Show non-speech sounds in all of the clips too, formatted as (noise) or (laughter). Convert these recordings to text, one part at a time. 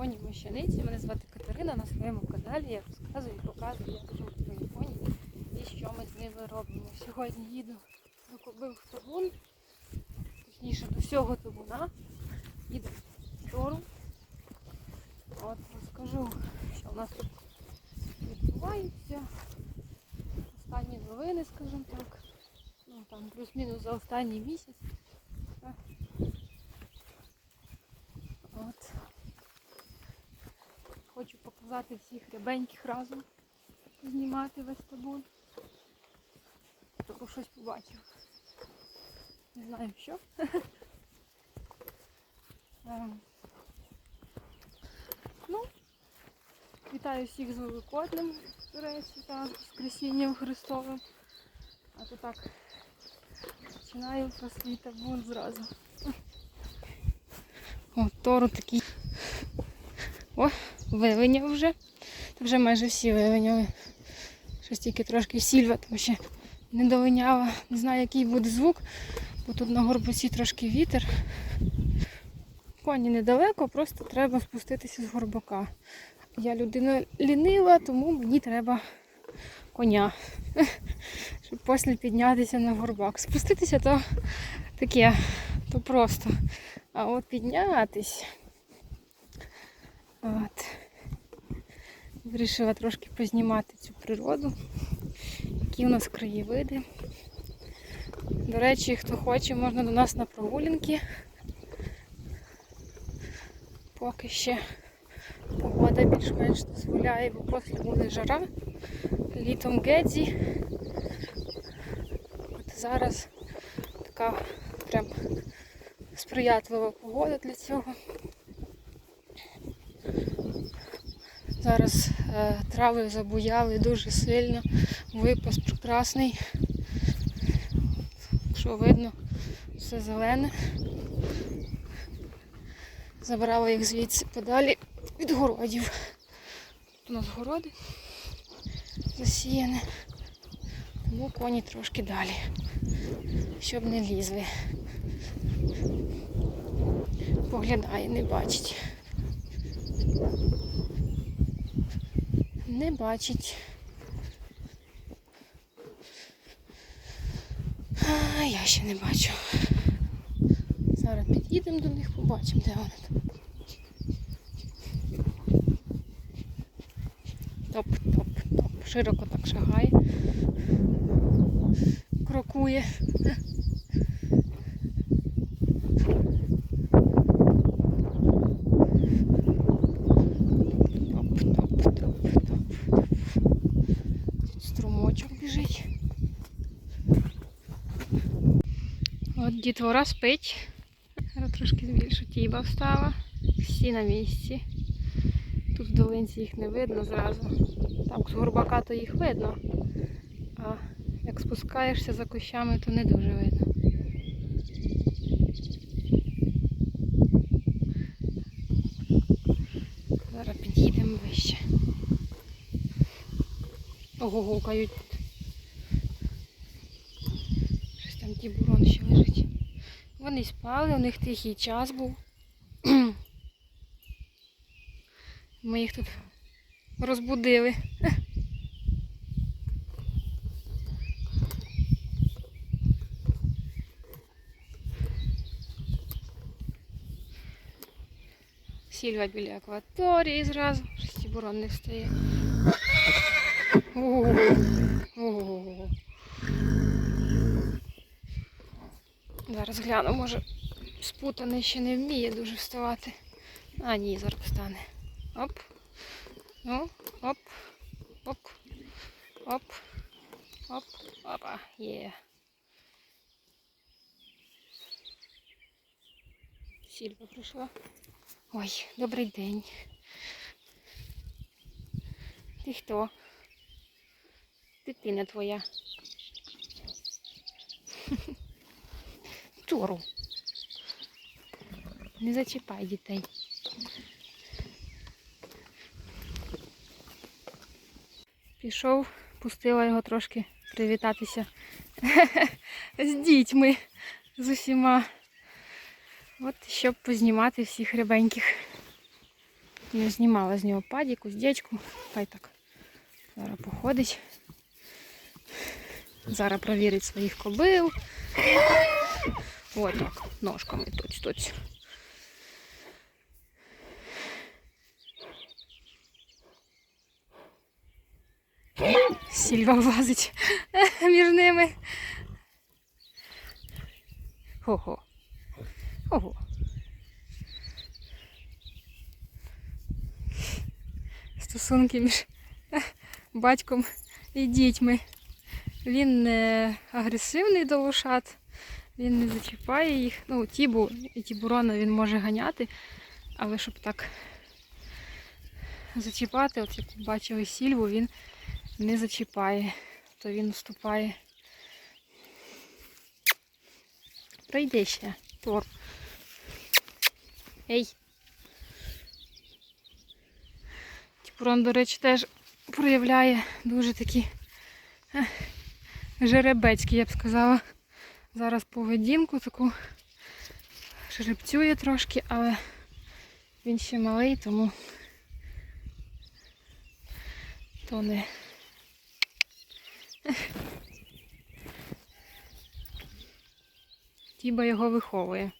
коні мощаниці. Мене звати Катерина на своєму каналі. Я розказую і показую, як живуть мої коні і що ми з ними робимо. Сьогодні їду до кобил в табун, точніше до всього табуна. Їду в Тору. От розкажу, що в нас тут відбувається. Останні новини, скажімо так. Ну там плюс-мінус за останній місяць. Так. От. Показати всіх рябеньких разом. Знімати весь табун. Тобто щось побачив. Не знаю що. (laughs) Ем. Ну, вітаю всіх з Великоднем, до речі, та Воскресінням Христовим. А то так починаю про свій табун зразу. О, тору такий. О, вивиняв вже. Та вже майже всі вивиняли. Щось тільки трошки сільва там ще не довиняла. Не знаю, який буде звук, бо тут на горбуці трошки вітер. Коні недалеко, просто треба спуститися з горбака. Я людина лінива, тому мені треба коня. (laughs) Щоб після піднятися на горбак. Спуститися то таке, то просто. А от піднятись. От. Вирішила трошки познімати цю природу, які у нас краєвиди. До речі, хто хоче, можна до нас на прогулянки. Поки ще погода більш-менш дозволяє, бо після буде жара. Літом Гедзі. От зараз така прям сприятлива погода для цього. Зараз е, трави забуяли дуже сильно, випас прекрасний. Що видно, все зелене. Забрала їх звідси подалі від городів. Тут у нас городи засіяні, тому коні трошки далі, щоб не лізли. Поглядає, не бачить. Не бачить. А, я ще не бачу. Зараз під'їдемо до них, побачимо, де вони там. Топ, топ, топ. Широко так шагає. Крокує. Дітвора спить. Зараз трошки збільшу тіба встала. Всі на місці. Тут в долинці їх не видно зразу. Там з горбака то їх видно. А як спускаєшся за кущами, то не дуже видно. Зараз під'їдемо вище. Ого, гукають. Щось там тібурон ще лежить. Вони спали, у них тихий час був. (clears throat) Ми їх тут розбудили. (clears throat) Сільва біля акваторії зразу, щось тібурон не встає. (clears throat) Ого. Ого. Зараз гляну, може спутаний ще не вміє дуже вставати. А, ні, зараз встане. Оп. Ну, оп. Оп. Оп. Оп. Опа. Є. Сільва прийшла. Ой, добрий день. Ти хто? Дитина твоя. (laughs) Чору. Не зачіпай дітей. Пішов, пустила його трошки привітатися (laughs) з дітьми, з усіма. От щоб познімати всіх рябеньких. Не знімала з нього падіку, уздечку. Хай так. Зараз походить. Зараз провірить своїх кобил. Отак, ножками тоць-тоць. Сільва влазить (laughs) між ними. Ого. Ого. Стосунки між батьком і дітьми. Він не агресивний до лошад, він не зачіпає їх. Ну, тібу і тібурона він може ганяти, але щоб так зачіпати, от як бачили сільву, він не зачіпає, то він уступає. Пройди ще, Тор. Ей. Тіпурон, до речі, теж проявляє дуже такі жеребецькі, я б сказала. Зараз поведінку таку жеребцює трошки, але він ще малий, тому то не. Тіба його виховує.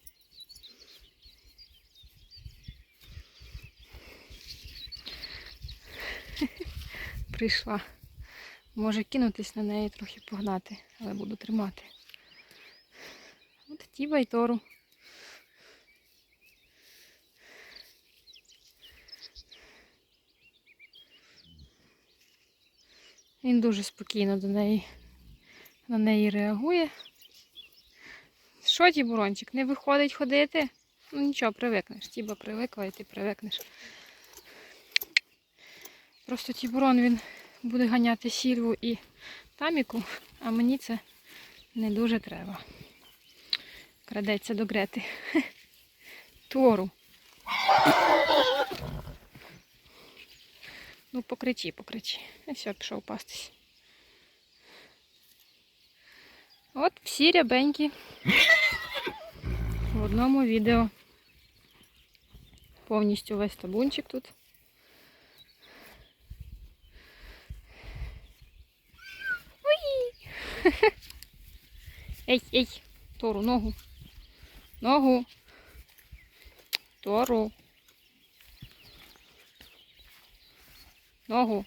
Прийшла. Може кинутись на неї трохи погнати, але буду тримати. От Тіба й Тору. Він дуже спокійно до неї на неї реагує. Що, Тібурончик, не виходить ходити? Ну нічого, привикнеш. Тіба привикла і ти привикнеш. Просто Тібурон він буде ганяти сільву і таміку, а мені це не дуже треба. Крадеться до Грети. (laughs) Тору. Ну, покричи, покричи. І все, пішов пастись. От всі рябенькі в одному відео. Повністю весь табунчик тут. Уї! (laughs) Ей, ей, Тору, ногу. Ногу. Тору. Ногу.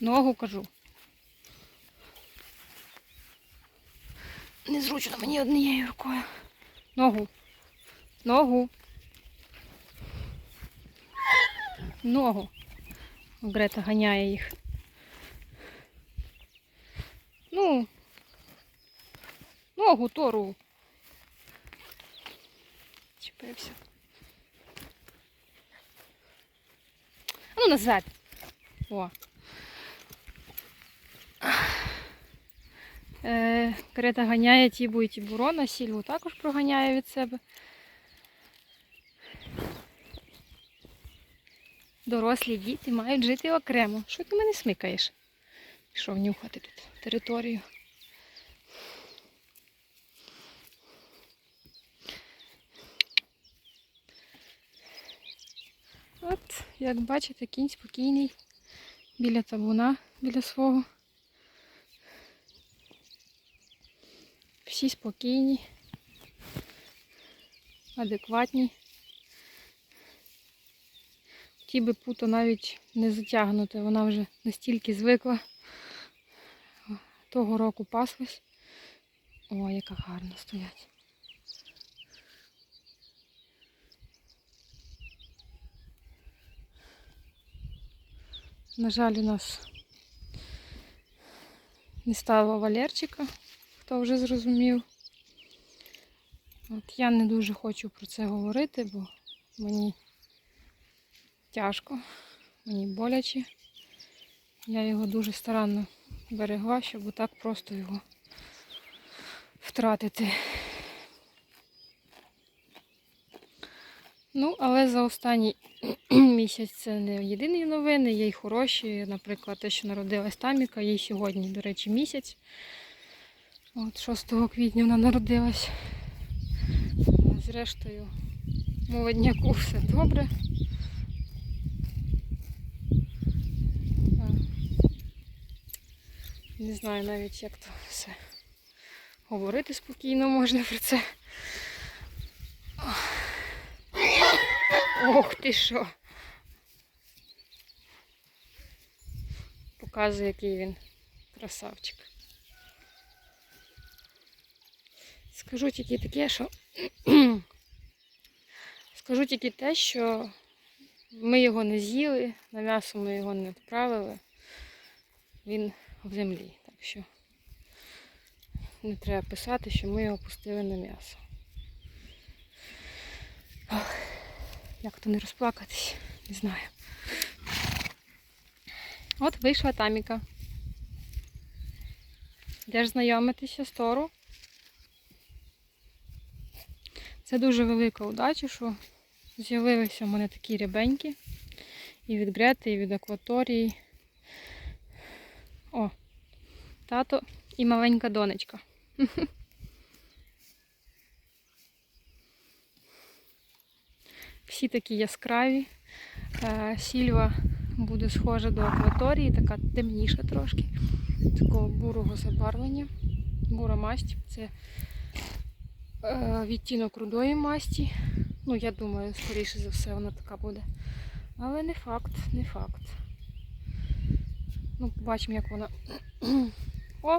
Ногу кажу. Незручно мені однією рукою. Ногу. Ногу. Ногу. Грета ганяє їх. Ну. Ногу Тору. Чіпився. А ну назад. О. Е, Крета ганяє Тібу і Тібурона, Сільву також проганяє від себе. Дорослі діти мають жити окремо. Що ти мене смикаєш? Пішов нюхати тут територію. От, як бачите, кінь спокійний біля табуна, біля свого. Всі спокійні, адекватні. Ті би путо навіть не затягнуте, вона вже настільки звикла. Того року паслась. О, яка гарно стоять. На жаль, у нас не стало Валерчика, хто вже зрозумів. От я не дуже хочу про це говорити, бо мені тяжко, мені боляче. Я його дуже старанно берегла, щоб отак просто його втратити. Ну, але за останній (clears throat) місяць це не єдині новини, є й хороші. Наприклад, те, що народилась Таміка, їй сьогодні, до речі, місяць. От 6 квітня вона народилась. Зрештою, молодняку все добре. Не знаю навіть, як то все говорити спокійно можна про це. Ох ти що. Показує, який він красавчик. Скажу тільки таке, що (clears throat) скажу тільки те, що ми його не з'їли, на м'ясо ми його не відправили. Він в землі. Так що не треба писати, що ми його пустили на м'ясо. Як то не розплакатись, не знаю. От вийшла таміка. Йдеш знайомитися з Тору. Це дуже велика удача, що з'явилися в мене такі рябенькі. І від Грети, і від акваторії. О, тато і маленька донечка. (laughs) Всі такі яскраві. Е, Сільва буде схожа до акваторії, така темніша трошки, такого бурого забарвлення. Бура масть. Це е, відтінок рудої масті. Ну, я думаю, скоріше за все, вона така буде. Але не факт, не факт. Ну, побачимо, як вона. О!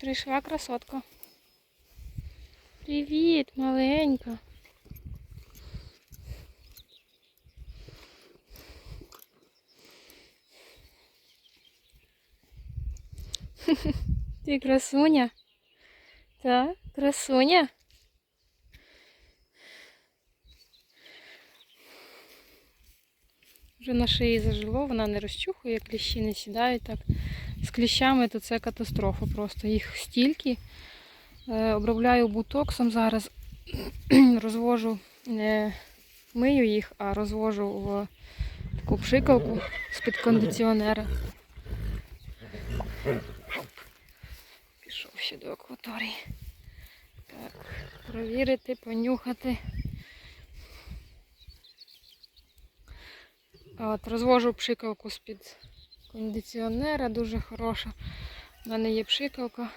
Прийшла красотка. Привіт, маленька. (laughs) Ти красуня? Так, красуня. Вже на шиї зажило, вона не розчухує, кліщі не сідають так. З кліщами то це катастрофа просто. Їх стільки. Е, Обробляю бутоксом зараз. (clears throat) Розвожу, не мию їх, а розвожу в таку пшикалку з-під кондиціонера. Ще до акваторії. Так, провірити, понюхати. От, розвожу пшикалку з-під кондиціонера, дуже хороша. У мене є пшикалка.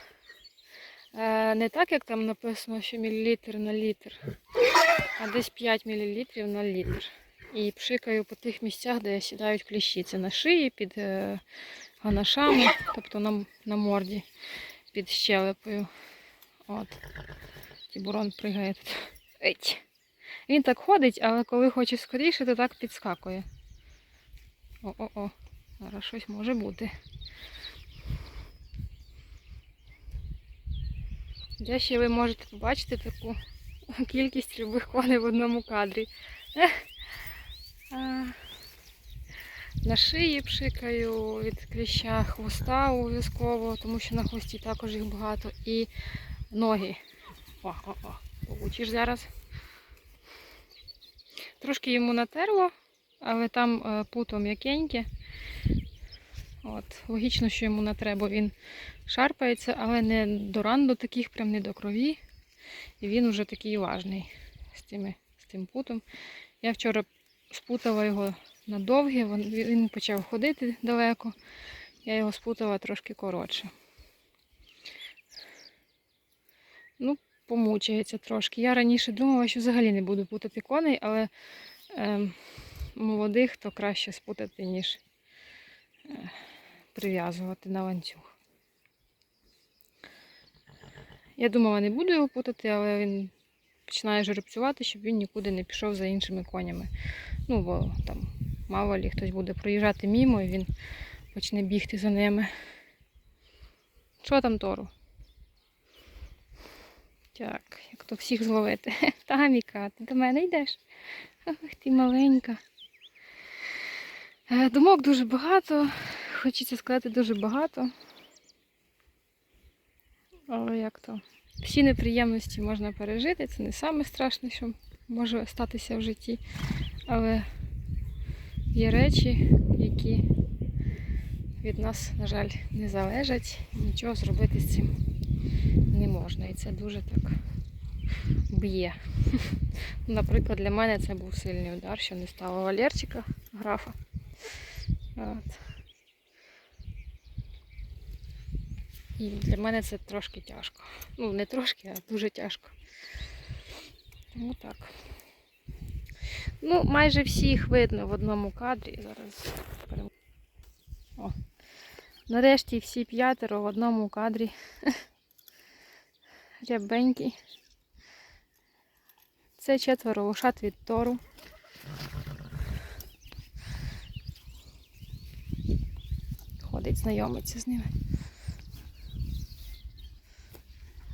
Е, не так, як там написано, що мілілітр на літр, а десь 5 мл на літр. І пшикаю по тих місцях, де сідають кліщі. Це на шиї, під е, ганашами, тобто на, на морді, під щелепою. От. Тібурон пригає тут. Еть. Він так ходить, але коли хоче скоріше, то так підскакує. О-о-о, зараз щось може бути. Де ще ви можете побачити таку кількість любих коней в одному кадрі. На шиї пшикаю від кліща хвоста обов'язково, тому що на хвості також їх багато. І ноги. О-о-о, получиш зараз. Трошки йому натерло, але там е, путо м'якеньке. От, логічно, що йому не треба, він шарпається, але не до ран до таких, прям не до крові. І він вже такий важний з, тими, з тим путом. Я вчора спутала його на він почав ходити далеко. Я його спутала трошки коротше. Ну, помучається трошки. Я раніше думала, що взагалі не буду путати коней, але е, молодих то краще спутати, ніж е, прив'язувати на ланцюг. Я думала, не буду його путати, але він починає жеребцювати, щоб він нікуди не пішов за іншими конями. Ну, бо там мало лі хтось буде проїжджати мімо і він почне бігти за ними. Що там Тору? Так, як то всіх зловити. (laughs) Таміка, ти до мене йдеш? Ах, ти маленька. Е, Думок дуже багато. Хочеться сказати дуже багато. Але як то? Всі неприємності можна пережити. Це не саме що може статися в житті. Але є речі, які від нас, на жаль, не залежать. Нічого зробити з цим не можна. І це дуже так б'є. (laughs) Наприклад, для мене це був сильний удар, що не стало Валерчика, графа. От. І для мене це трошки тяжко. Ну, не трошки, а дуже тяжко. Тому так. Ну, майже всіх видно в одному кадрі. Зараз О. Нарешті всі п'ятеро в одному кадрі. (laughs) Рябенькі. Це четверо лошад від Тору. Ходить, знайомиться з ними.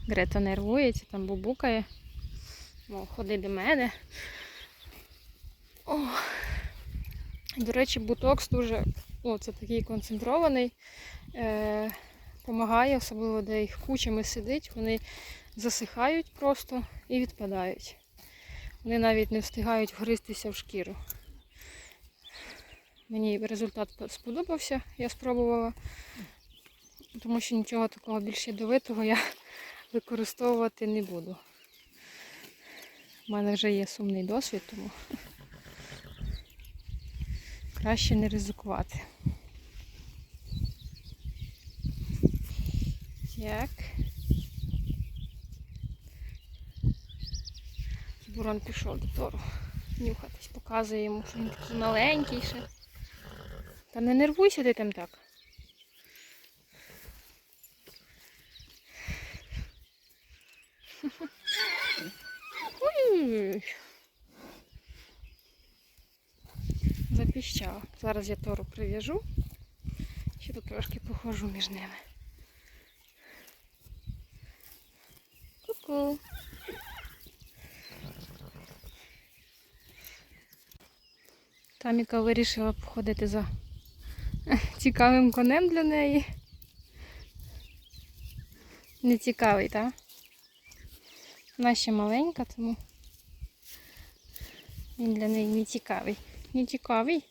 Грета нервується, там бубукає. Мов, ходи до мене. О. До речі, бутокс дуже, о, це такий концентрований. Е, Помагає, особливо де їх кучами сидить, вони засихають просто і відпадають. Вони навіть не встигають вгристися в шкіру. Мені результат сподобався, я спробувала, тому що нічого такого більш ядовитого я (laughs) використовувати не буду. У мене вже є сумний досвід, тому краще не ризикувати. Так. Буран пішов до тору. Нюхатись, показує йому, що він такий маленький ще. Та не нервуйся ти там так. Ой. Запіщала. Зараз я тору прив'яжу. Ще тут трошки похожу між ними. Ку-ку. Таміка вирішила походити за цікавим конем для неї. Не цікавий, так? Вона ще маленька, тому він для неї не цікавий. Не цікавий.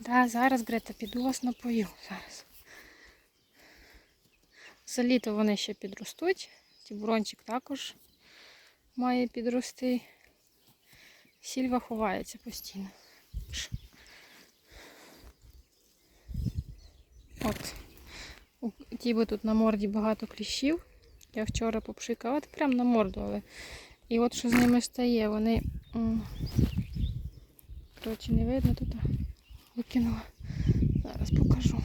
Да, зараз, Грета, піду вас напою. Зараз. За літо вони ще підростуть. Тібурончик також має підрости. Сільва ховається постійно. От. Тіби тут на морді багато кліщів. Я вчора попшикала, от прямо на морду, але. І от що з ними стає, вони. Коротше, не видно тут. Викинула. Зараз покажу.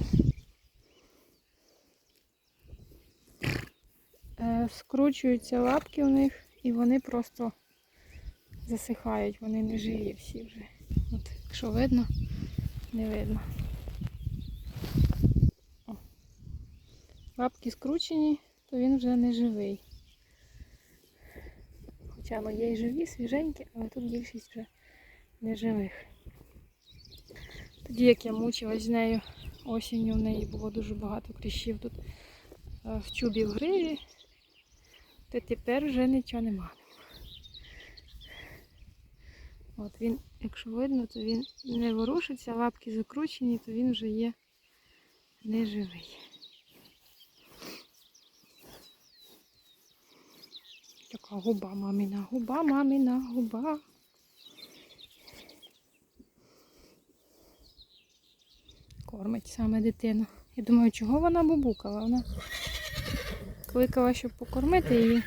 Е, скручуються лапки у них і вони просто засихають, вони не живі всі вже. От, якщо видно, не видно. Лапки скручені, то він вже не живий. Хоча ну, є й живі, свіженькі, але тут більшість вже не живих. Тоді, як я мучилась з нею осінню, в неї було дуже багато кліщів тут е, в чубі в гриві, то тепер вже нічого нема. От він, якщо видно, то він не ворушиться, лапки закручені, то він вже є неживий. Губа маміна, губа маміна, губа. Кормить саме дитину. Я думаю, чого вона бубукала? Вона кликала, щоб покормити її.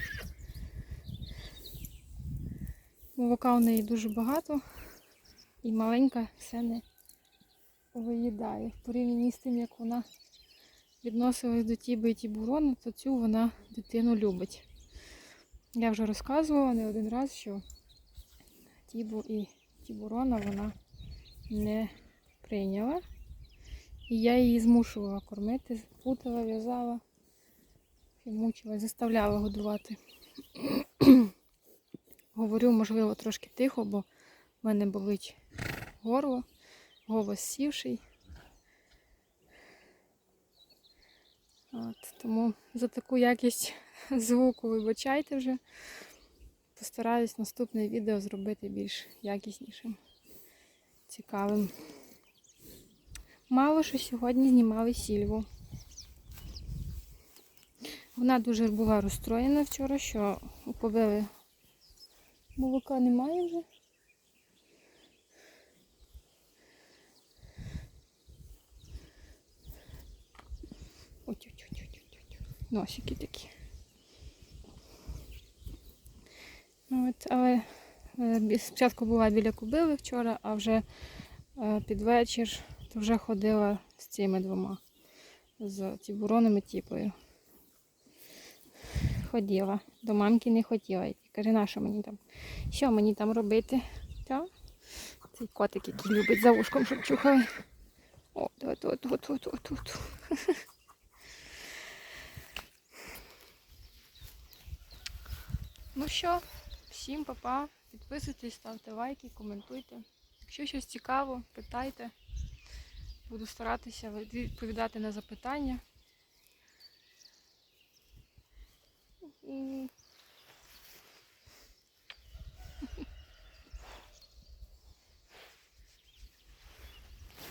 Молока у неї дуже багато і маленька все не виїдає. В порівнянні з тим, як вона відносилась до Тіби і Тібурону, то цю вона дитину любить. Я вже розказувала не один раз, що Тібу і Тібурона вона не прийняла. І я її змушувала кормити, путала, в'язала мучила, заставляла годувати. (clears throat) Говорю, можливо, трошки тихо, бо в мене болить горло, голос сівший. От, тому за таку якість звуку вибачайте вже. постараюсь наступне відео зробити більш якіснішим, цікавим. Мало що сьогодні знімали сільву. Вона дуже була розстроєна вчора, що побили молока немає вже. Носики такі. Ну, От, але е, спочатку була біля кубили вчора, а вже е, під вечір то вже ходила з цими двома, з тібуроном і тіпою. Ходила. До мамки не хотіла йти. Каже, на що мені там? Що мені там робити? Та? Цей котик, який любить за вушком, щоб чухали. От, от, от, от, от, от, от. (laughs) Ну що, всім па-па. Підписуйтесь, ставте лайки, коментуйте. Якщо щось цікаво, питайте. Буду старатися відповідати на запитання.